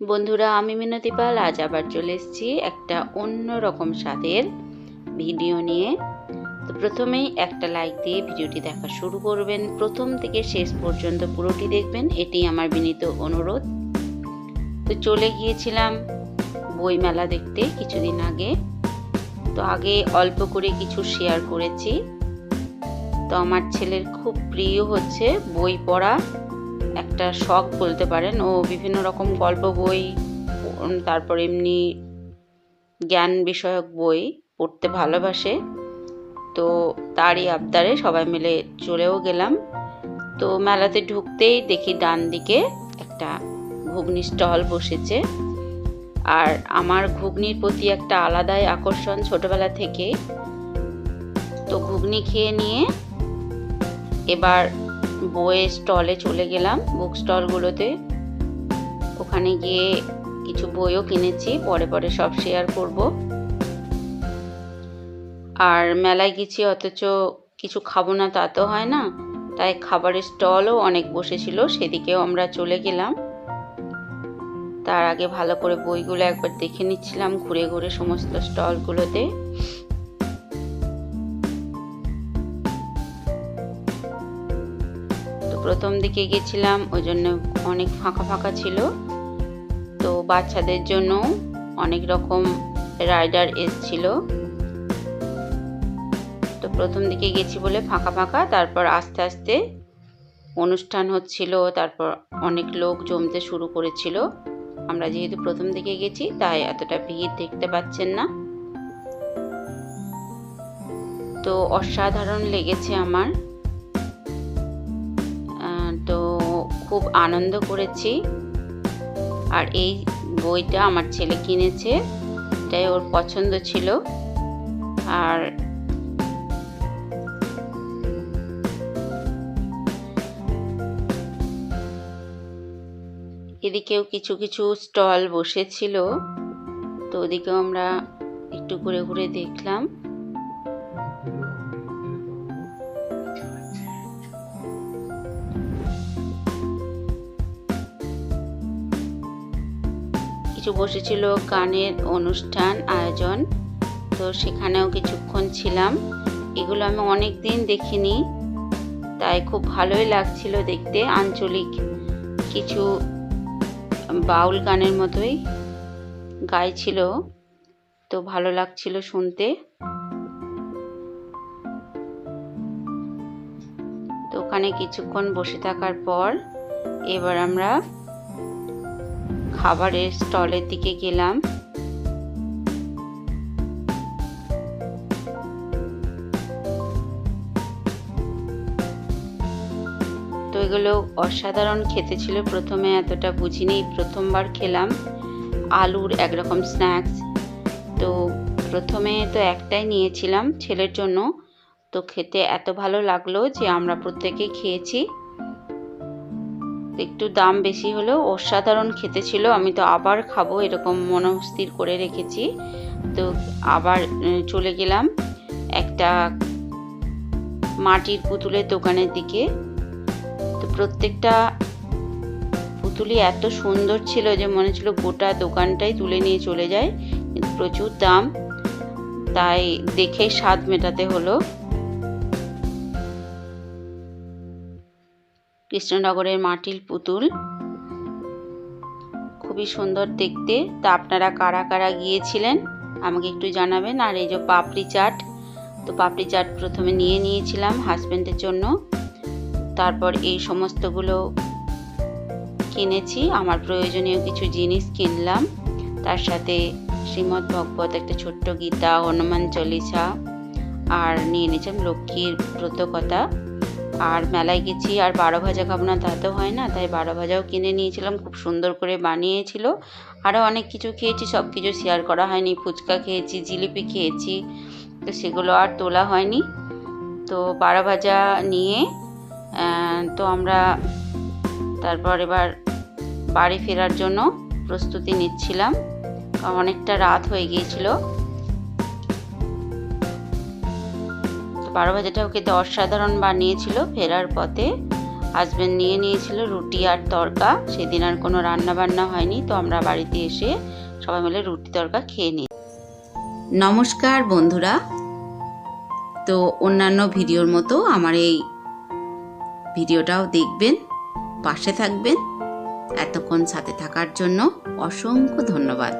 বন্ধুরা, আমি মিনতি পাল, আজ আবার চলে এসেছি একটা অন্য রকম স্বাদের ভিডিও নিয়ে। তো প্রথমেই একটা লাইক দিয়ে ভিডিওটি দেখা শুরু করবেন। প্রথম থেকে শেষ পর্যন্ত পুরোটি দেখবেন। এটি আমার বিনীত অনুরোধ। তো চলে গিয়েছিলাম বইমেলা দেখতে কিছুদিন আগে। তো আগে অল্প করে কিছু শেয়ার করেছি। তো আমার ছেলের খুব প্রিয় হচ্ছে বই পড়া। একটা শখ বলতে পারেন। ও বিভিন্ন রকম গল্প বই, তারপর এমনি জ্ঞান বিষয়ক বই পড়তে ভালোবাসে। তো তারই আবদারে সবাই মিলে চলেও গেলাম। তো মেলাতে ঢুকতেই দেখি ডান দিকে একটা ঘুগনি স্টল বসেছে। আর আমার ঘুগনির প্রতি একটা আলাদাই আকর্ষণ ছোটবেলা থেকে তো ঘুগনি খেয়ে নিয়ে এবার বইয়ের স্টলে চলে গেলাম বুক স্টলগুলোতে ওখানে গিয়ে কিছু বইও কিনেছি, পরে পরে সব শেয়ার করব। আর মেলায় গেছি অথচ কিছু খাব না তা তো হয় না, তাই খাবারের স্টলও অনেক বসেছিল, সেদিকেও আমরা চলে গেলাম। তার আগে ভালো করে বইগুলো একবার দেখে নিচ্ছিলাম, ঘুরে ঘুরে সমস্ত স্টলগুলোতে প্রথম দিকে গেছিলাম, ওই জন্য অনেক ফাঁকা ফাঁকা ছিল। তো বাচ্চাদের জন্য অনেক রকম রাইডার এসছিল। তো প্রথম দিকে গেছি বলে ফাঁকা ফাঁকা, তারপর আস্তে আস্তে অনুষ্ঠান হচ্ছিল, তারপর অনেক লোক জমতে শুরু করেছিল। আমরা যেহেতু প্রথম দিকে গেছি, তাই এতটা ভিড় দেখতে পাচ্ছেন না। তো অসাধারণ লেগেছে আমার। খুব আনন্দ করেছি। আর এই বইটা আমার ছেলে কিনেছে, এটাই ওর পছন্দ ছিল। আর এদিকেও কিছু কিছু স্টল বসেছিল, তো ওদিকেও আমরা একটু ঘুরে ঘুরে দেখলাম। কিছু বসেছিল, গানের অনুষ্ঠান, আয়োজন। তো সেখানেও কিছুক্ষণ ছিলাম। এগুলো আমি অনেক দিন দেখিনি, তাই খুব ভালোই লাগছিল দেখতে, আঞ্চলিক কিছু বাউল গানের মতোই গাইছিল। তো ভালো লাগছিল শুনতে। তো ওখানে কিছুক্ষণ বসে থাকার পর এবার আমরা খাবারের স্টলের দিকে গেলাম। তো এগুলো অসাধারণ খেতে ছিল। প্রথমে এতটা বুঝিনি, প্রথমবার খেলাম। আলুর একরকম স্ন্যাক্স তো প্রথমে তো একটাই নিয়েছিলাম ছেলের জন্য। তো খেতে এত ভালো লাগল যে আমরা প্রত্যেকেই খেয়েছি। একটু দাম বেশি হলেও অসাধারণ খেতে ছিল। আমি তো আবার খাব এরকম মনস্থির করে রেখেছি। তো আবার চলে গেলাম একটা মাটির পুতুলের দোকানের দিকে। তো প্রত্যেকটা পুতুলি এত সুন্দর ছিল যে মনে ছিল গোটা দোকানটাই তুলে নিয়ে চলে যায়। প্রচুর দাম, তাই দেখে স্বাদ মেটাতে হলো। কৃষ্ণনগরের মাটির পুতুল। খুবই সুন্দর দেখতে। তা আপনারা কারা কারা গিয়েছিলেন, আমাকে একটু জানাবেন। আর এই যে পাপড়ি চাট, তো পাপড়ি চাট প্রথমে নিয়ে নিয়েছিলাম হাজব্যান্ডের জন্য। তারপর এই সমস্তগুলো কিনেছি। আমার প্রয়োজনীয় কিছু জিনিস কিনলাম। তার সাথে শ্রীমৎ ভগবত একটা ছোট্ট গীতা, হনুমান চল্লিশা, আর নিয়ে নিয়েছিলাম লক্ষ্মীর ব্রতকথা। আর মেলায় গেছি, আর বারো ভাজা খাব না, তা তো হয় না। তাই বারো ভাজাও কিনে নিয়েছিলাম, খুব সুন্দর করে বানিয়েছিল। আরও অনেক কিছু খেয়েছি, সব কিছু শেয়ার করা হয়নি। ফুচকা খেয়েছি, জিলিপি খেয়েছি, তো সেগুলো আর তোলা হয়নি। তো বারো ভাজা নিয়ে তো আমরা তারপর এবার বাড়ি ফেরার জন্য প্রস্তুতি নিচ্ছিলাম। অনেকটা রাত হয়ে গিয়েছিল। বারো ভাজাটাও খেতে অসাধারণ বানিয়েছিল ফেরার পথে। হাজব্যান্ড নিয়ে নিয়েছিল রুটি আর তরকা। সেদিন আর কোনো রান্না বান্না হয়নি, তো আমরা বাড়িতে এসে সবাই মিলে রুটি তরকা খেয়ে নিই। নমস্কার বন্ধুরা। তো অন্যান্য ভিডিওর মতো আমার এই ভিডিওটাও দেখবেন, পাশে থাকবেন। এতক্ষণ সাথে থাকার জন্য অসংখ্য ধন্যবাদ।